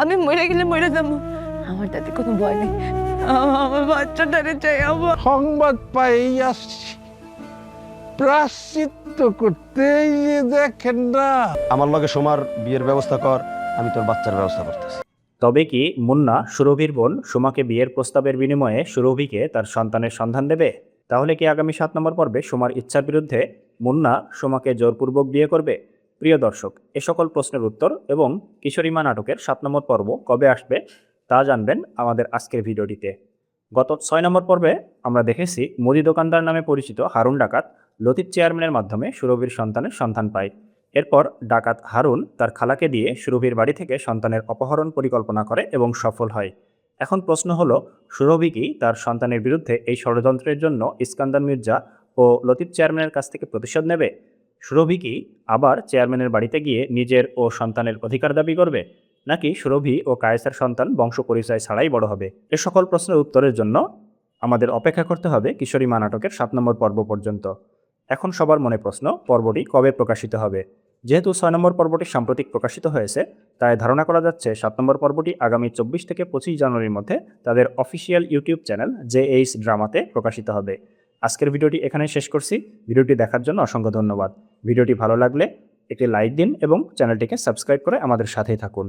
আমি মরে গেলে মরে যাব। আমার তাতে কোনো ভয় নেই। আমার বাচ্চাটারে চাই আমার। সংবাদ পাই আসছি। প্রাশ্চিত্য করতে যে দেখেন না। আমার লগে সোমার বিয়ের ব্যবস্থা কর আমি তোর বাচ্চার ব্যবস্থা করতেছি। তবে কি মুন্না সুরভির বোন সুমাকে বিয়ের প্রস্তাবের বিনিময়ে সুরভিকে তার সন্তানের সন্ধান দেবে? তাহলে কি আগামী সাত নম্বর পর্বে সুমার ইচ্ছার বিরুদ্ধে মুন্না সুমাকে জোরপূর্বক বিয়ে করবে? প্রিয় দর্শক, এ সকল প্রশ্নের উত্তর এবং কিশোরীমা নাটকের সাত নম্বর পর্ব কবে আসবে তা জানবেন আমাদের আজকের ভিডিওটিতে। গত ছয় নম্বর পর্বে আমরা দেখেছি মুদি দোকানদার নামে পরিচিত হারুন ডাকাত লতিফ চেয়ারম্যানের মাধ্যমে সুরভির সন্তানের সন্ধান পায়। এরপর ডাকাত হারুন তার খালাকে দিয়ে সুরভির বাড়ি থেকে সন্তানের অপহরণ পরিকল্পনা করে এবং সফল হয়। এখন প্রশ্ন হল, সুরভি কি তার সন্তানের বিরুদ্ধে এই ষড়যন্ত্রের জন্য ইস্কান্দার মির্জা ও লতিফ চেয়ারম্যানের কাছ থেকে প্রতিশোধ নেবে? সুরভি কি আবার চেয়ারম্যানের বাড়িতে গিয়ে নিজের ও সন্তানের অধিকার দাবি করবে? নাকি সুরভি ও কায়েসার সন্তান বংশ পরিচয় ছাড়াই বড় হবে? এ সকল প্রশ্নের উত্তরের জন্য আমাদের অপেক্ষা করতে হবে কিশোরী মা নাটকের সাত নম্বর পর্ব পর্যন্ত। এখন সবার মনে প্রশ্ন, পর্বটি কবে প্রকাশিত হবে? যেহেতু ছয় নম্বর পর্বটি সাম্প্রতিক প্রকাশিত হয়েছে, তাই ধারণা করা যাচ্ছে সাত নম্বর পর্বটি আগামী চব্বিশ থেকে পঁচিশ জানুয়ারির মধ্যে তাদের official YouTube channel J H ড্রামাতে প্রকাশিত হবে। আজকের ভিডিওটি এখানে শেষ করছি। ভিডিওটি দেখার জন্য অসংখ্য ধন্যবাদ। ভিডিওটি ভালো লাগলে একটি লাইক দিন এবং চ্যানেলটিকে সাবস্ক্রাইব করে আমাদের সাথেই থাকুন।